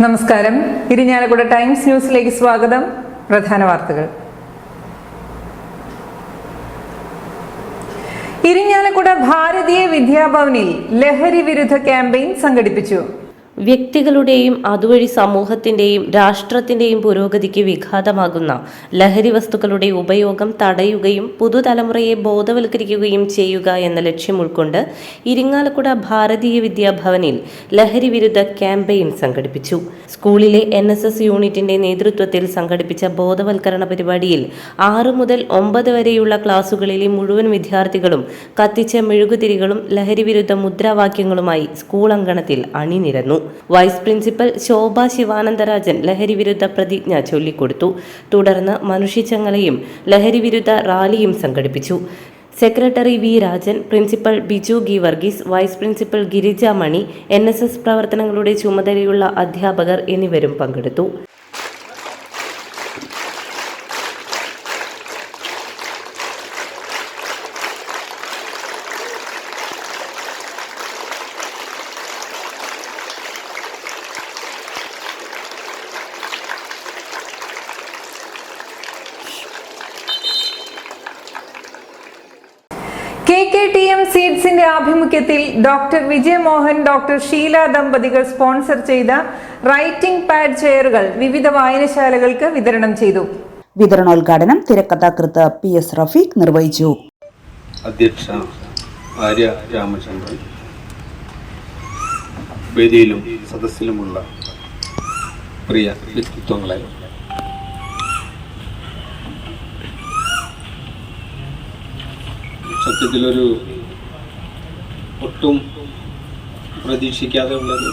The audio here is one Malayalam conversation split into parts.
നമസ്കാരം. ഇരിഞ്ഞാലക്കുട ടൈംസ് ന്യൂസിലേക്ക് സ്വാഗതം. പ്രധാന വാർത്തകൾ. ഇരിഞ്ഞാലക്കുട ഭാരതീയ വിദ്യാഭവനിൽ ലഹരി വിരുദ്ധ ക്യാമ്പയിൻ സംഘടിപ്പിച്ചു. വ്യക്തികളുടെയും അതുവഴി സമൂഹത്തിന്റെയും രാഷ്ട്രത്തിന്റെയും പുരോഗതിക്ക് വിഘാതമാകുന്ന ലഹരി വസ്തുക്കളുടെ ഉപയോഗം തടയുകയും പുതുതലമുറയെ ബോധവൽക്കരിക്കുകയും ചെയ്യുക എന്ന ലക്ഷ്യം ഉൾക്കൊണ്ട് ഇരിങ്ങാലക്കുട ഭാരതീയ വിദ്യാഭവനിൽ ലഹരി വിരുദ്ധ ക്യാമ്പയിൻ സംഘടിപ്പിച്ചു. സ്കൂളിലെ എൻ എസ് എസ് യൂണിറ്റിന്റെ നേതൃത്വത്തിൽ സംഘടിപ്പിച്ച ബോധവൽക്കരണ പരിപാടിയിൽ ആറു മുതൽ ഒമ്പത് വരെയുള്ള ക്ലാസുകളിലെ മുഴുവൻ വിദ്യാർത്ഥികളും കത്തിച്ച മെഴുകുതിരികളും ലഹരി വിരുദ്ധ മുദ്രാവാക്യങ്ങളുമായി സ്കൂൾ അങ്കണത്തിൽ അണിനിരന്നു. വൈസ് പ്രിൻസിപ്പൽ ശോഭ ശിവാനന്ദരാജൻ ലഹരി വിരുദ്ധ പ്രതിജ്ഞ ചൊല്ലിക്കൊടുത്തു. തുടർന്ന് മനുഷ്യച്ചങ്ങലയും ലഹരി വിരുദ്ധ റാലിയും സംഘടിപ്പിച്ചു. Secretary V Rajan principal Biju ഗി Varghese vice principal Girija Mani N പ്രവർത്തനങ്ങളുടെ ചുമതലയുള്ള അധ്യാപകർ എന്നിവരും പങ്കെടുത്തു. കെ ടി എം സീഡ്സിന്റെ ആഭിമുഖ്യത്തിൽ ഡോക്ടർ വിജയമോഹൻ ഡോക്ടർ ഷീല ദമ്പതികൾ സ്പോൺസർ ചെയ്ത റൈറ്റിംഗ് പാഡ് ചെയറുകൾ വിവിധ വായനശാലകൾക്ക് വിതരണം ചെയ്തു. വിതരണോദ്ഘാടനം തിരക്കഥാകൃത്ത് പി എസ് റഫീഖ് നിർവഹിച്ചു. അധ്യക്ഷ ആര്യ രാമചന്ദ്രൻ. വേദിയിലും സദസ്സിലുമുള്ള പ്രിയ വ്യക്തിത്വങ്ങളെ സത്യത്തിലൊരു ഒട്ടും പ്രതീക്ഷിക്കാതെ ഉള്ളത്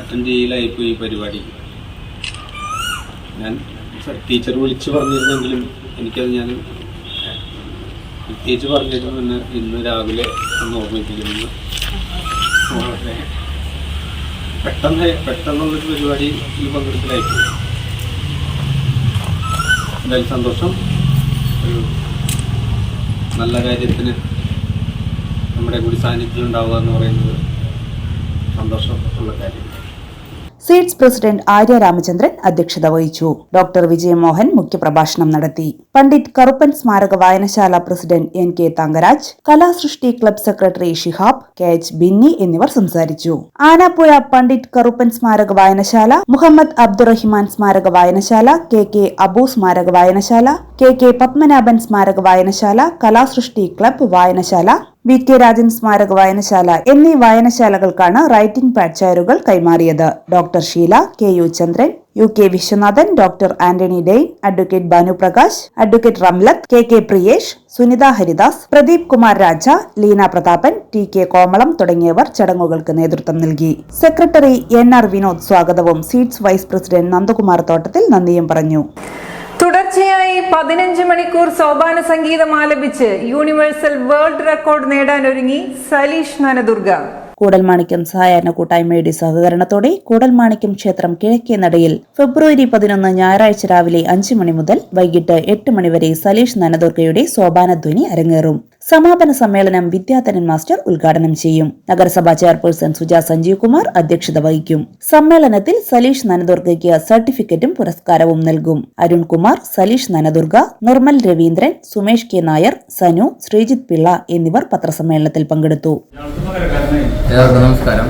അറ്റൻഡ് ചെയ്യലായിപ്പോയി ഈ പരിപാടി. ഞാൻ ടീച്ചർ വിളിച്ച് പറഞ്ഞിരുന്നെങ്കിലും എനിക്കത് ഞാൻ പ്രത്യേകിച്ച് പറഞ്ഞിരുന്നു തന്നെ ഇന്ന് രാവിലെ ഒന്ന് ഓർമ്മിപ്പിക്കുന്നു പെട്ടെന്ന് പെട്ടെന്നുള്ളൊരു പരിപാടിയിൽ പങ്കെടുക്കലായിപ്പോയി. എന്തായാലും സന്തോഷം. ഒരു നല്ല കാര്യത്തിന് നമ്മുടെ കൂടി സാന്നിധ്യം ഉണ്ടാവുക എന്ന് പറയുന്നത് സന്തോഷമുള്ള കാര്യമാണ്. സീഡ്സ് പ്രസിഡന്റ് ആര്യ രാമചന്ദ്രൻ അധ്യക്ഷത വഹിച്ചു. ഡോക്ടർ വിജയമോഹൻ മുഖ്യപ്രഭാഷണം നടത്തി. പണ്ഡിറ്റ് കറുപ്പൻ സ്മാരക വായനശാല president N K Thankaraj Kalasrishti club secretary Shihab K H Binny എന്നിവർ സംസാരിച്ചു. ആനാപ്പുഴ പണ്ഡിറ്റ് കറുപ്പൻ സ്മാരക വായനശാല മുഹമ്മദ് അബ്ദുറഹിമാൻ സ്മാരക വായനശാല കെ കെ അബു സ്മാരക വായനശാല കെ കെ പത്മനാഭൻ സ്മാരക വായനശാല കലാസൃഷ്ടി ക്ലബ് വായനശാല വി കെ രാജൻ സ്മാരക വായനശാല എന്നീ വായനശാലകൾക്കാണ് റൈറ്റിംഗ് പാഡ് ചെയറുകൾ കൈമാറിയത്. Doctor Sheela K U Chandran U K Viswanathan doctor Antony Dane advocate Bhanuprakash advocate Ramlath K K Priyesh Sunitha Haridas Pradeep Kumar Raja Leena Prathapan T K Komalam തുടങ്ങിയവർ ചടങ്ങുകൾക്ക് നേതൃത്വം നൽകി. സെക്രട്ടറി എൻ ആർ വിനോദ് സ്വാഗതവും സീറ്റ്സ് വൈസ് പ്രസിഡന്റ് നന്ദകുമാർ തോട്ടത്തിൽ നന്ദിയും പറഞ്ഞു. തുടർച്ചയായി പതിനഞ്ച് മണിക്കൂർ സോപാന സംഗീതം ആലപിച്ച് യൂണിവേഴ്സൽ വേൾഡ് റെക്കോർഡ് നേടാൻ ഒരുങ്ങി സലീഷ് നനദുർഗ കൂടൽമാണിക്യം സഹകരണ കൂട്ടായ്മയുടെ സഹകരണത്തോടെ കൂടൽമാണിക്യം ക്ഷേത്രം കിഴക്കേ നടയിൽ ഫെബ്രുവരി പതിനൊന്ന് ഞായറാഴ്ച രാവിലെ അഞ്ച് മണി മുതൽ വൈകിട്ട് എട്ട് മണിവരെ സലീഷ് നനദുർഗയുടെ സോപാനധ്വനി അരങ്ങേറും. സമാപന സമ്മേളനം വിദ്യാധരൻ മാസ്റ്റർ ഉദ്ഘാടനം ചെയ്യും. നഗരസഭാ ചെയർപേഴ്സൺ സുജ സഞ്ജീവ് കുമാർ അധ്യക്ഷത വഹിക്കും. സമ്മേളനത്തിൽ സലീഷ് നനദുർഗയ്ക്ക് സർട്ടിഫിക്കറ്റും പുരസ്കാരവും നൽകും. അരുൺകുമാർ സലീഷ് നനദുർഗ നിർമ്മൽ രവീന്ദ്രൻ സുമേഷ് കെ നായർ സനു ശ്രീജിത് പിള്ള എന്നിവർ പത്രസമ്മേളനത്തിൽ പങ്കെടുത്തു. എല്ലാവർക്കും നമസ്കാരം.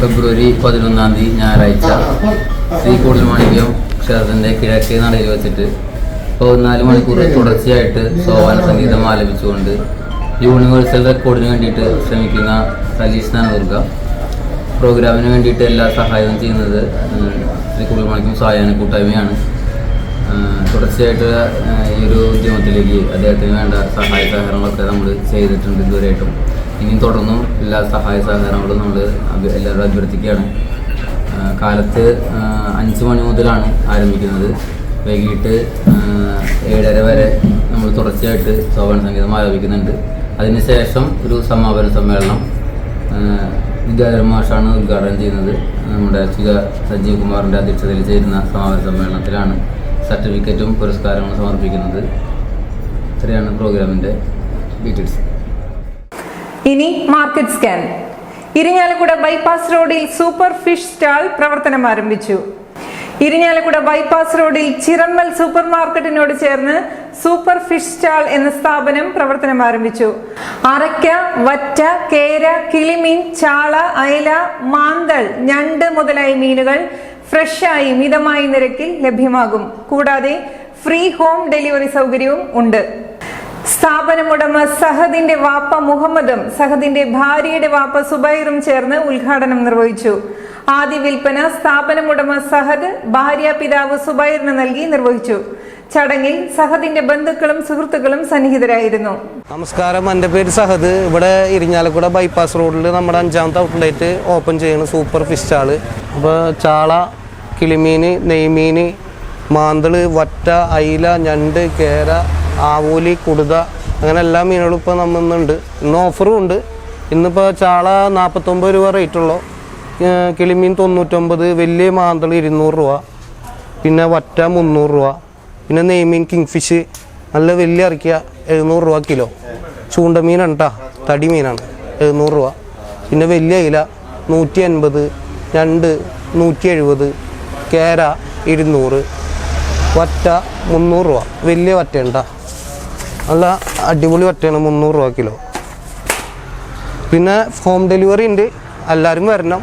ഫെബ്രുവരി പതിനൊന്നാം തീയതി ഞായറാഴ്ച ശ്രീ കൂടൽമാണിക്യം ക്ഷേത്രത്തിന്റെ കിഴക്കേ നടയിൽ വെച്ചിട്ട് പതിനാല് മണിക്കൂർ തുടർച്ചയായിട്ട് സോപാന സംഗീതം ആലപിച്ചുകൊണ്ട് യൂണിവേഴ്സൽ റെക്കോർഡിന് വേണ്ടിയിട്ട് ശ്രമിക്കുന്ന സലീഷ് നാനദുർഗ പ്രോഗ്രാമിന് വേണ്ടിയിട്ട് എല്ലാ സഹായവും ചെയ്യുന്നത് ശ്രീ കുടുംബമണിക്കും സായാഹ്ന കൂട്ടായ്മയാണ്. തുടർച്ചയായിട്ട് ഈ ഒരു ഉദ്യമത്തിലേക്ക് അദ്ദേഹത്തിന് വേണ്ട സഹായ സഹകരണങ്ങളൊക്കെ നമ്മൾ ചെയ്തിട്ടുണ്ട് ഇതുവരെയായിട്ടും. ഇനിയും തുടർന്നും എല്ലാ സഹായ സഹകരണങ്ങളും നമ്മൾ എല്ലാവരും അഭ്യർത്ഥിക്കുകയാണ്. കാലത്ത് അഞ്ച് മണി മുതലാണ് ആരംഭിക്കുന്നത്. വൈകിട്ട് ഏഴര വരെ നമ്മൾ തുടർച്ചയായിട്ട് സോപാന സംഗീതം ആരോപിക്കുന്നുണ്ട് അതിനുശേഷം ഒരു സമാപന സമ്മേളനം വിദ്യാധര മാഷാണ് ഉദ്ഘാടനം ചെയ്യുന്നത്. നമ്മുടെ ചിക സജീവ് കുമാറിന്റെ അധ്യക്ഷതയിൽ ചേരുന്ന സമാപന സമ്മേളനത്തിലാണ് സർട്ടിഫിക്കറ്റും പുരസ്കാരങ്ങളും സമർപ്പിക്കുന്നത്. ഇത്രയാണ് പ്രോഗ്രാമിന്റെ ഡീറ്റെയിൽസ്. ഇനി മാർക്കറ്റ് സ്കാൻ. ഇരിഞ്ഞാലക്കുട ബൈപ്പാസ് റോഡിൽ സൂപ്പർ ഫിഷ് സ്റ്റാൾ പ്രവർത്തനം ആരംഭിച്ചു. ഇരിഞ്ഞാലക്കുട ബൈപ്പാസ് റോഡിൽ ചിറമ്മൽ സൂപ്പർ മാർക്കറ്റിനോട് ചേർന്ന് സൂപ്പർ ഫിഷ് സ്റ്റാൾ എന്ന സ്ഥാപനം പ്രവർത്തനം ആരംഭിച്ചു. അറയ്ക്ക വറ്റ കേര കിളിമീൻ ചാള അയല മാന്തൾ ഞണ്ട് മുതലായ മീനുകൾ ഫ്രഷായി മിതമായ നിരക്കിൽ ലഭ്യമാകും. കൂടാതെ ഫ്രീ ഹോം ഡെലിവറി സൗകര്യവും ഉണ്ട്. സ്ഥാപനമുടമ സഹദിന്റെ വാപ്പ മുഹമ്മദും സഹദിന്റെ ഭാര്യയുടെ വാപ്പ സുബൈറും ചേർന്ന് ഉദ്ഘാടനം നിർവഹിച്ചു. ആദ്യ വിൽപ്പന സ്ഥാപനമുടമ സഹദ് ഭാര്യ പിതാവ് സുബൈറിന് നൽകി നിർവഹിച്ചു. ചടങ്ങിൽ സഹദിന്റെ ബന്ധുക്കളും സുഹൃത്തുക്കളും സന്നിഹിതരായിരുന്നു. നമസ്കാരം. എന്റെ പേര് സഹദ്. ഇവിടെ ഇരിഞ്ഞാലക്കുട ബൈപ്പാസ് റോഡിൽ നമ്മുടെ അഞ്ചാമത്തെ ഔട്ട്ലെറ്റ് ഓപ്പൺ ചെയ്യുന്ന സൂപ്പർ ഫിഷ് സ്റ്റാൾ അപ്പോൾ ചാള കിളിമീൻ നെയ്മീൻ മാന്തൾ വറ്റ അയില ഞണ്ട് കേര ആവൂലി കുടുത അങ്ങനെ എല്ലാ മീനുകളും ഇപ്പോൾ നമ്മുന്നുണ്ട് ഇന്ന് ഓഫറും ഉണ്ട്. ഇന്നിപ്പോൾ ചാള നാൽപ്പത്തൊമ്പത് രൂപ റേറ്റുള്ളൂ കിളിമീൻ തൊണ്ണൂറ്റൊമ്പത് വലിയ മാന്തൾ ഇരുന്നൂറ് രൂപ. പിന്നെ വറ്റ മുന്നൂറ് രൂപ. പിന്നെ നെയ്മീൻ കിങ് ഫിഷ് നല്ല വലിയ ഇറക്കിയ എഴുന്നൂറ് രൂപ കിലോ. ചൂണ്ടമീനാണ് കേട്ടോ തടി മീനാണ് എഴുന്നൂറ് രൂപ. പിന്നെ വലിയ ഇല നൂറ്റി അൻപത് രണ്ട് നൂറ്റി എഴുപത് കേര ഇരുന്നൂറ്. വറ്റ മുന്നൂറ് രൂപ വലിയ വറ്റയുണ്ട. നല്ല അടിപൊളി വറ്റയാണ് മുന്നൂറ് രൂപ കിലോ. പിന്നെ ഹോം ഡെലിവറി ഉണ്ട് എല്ലാവരും വരണം.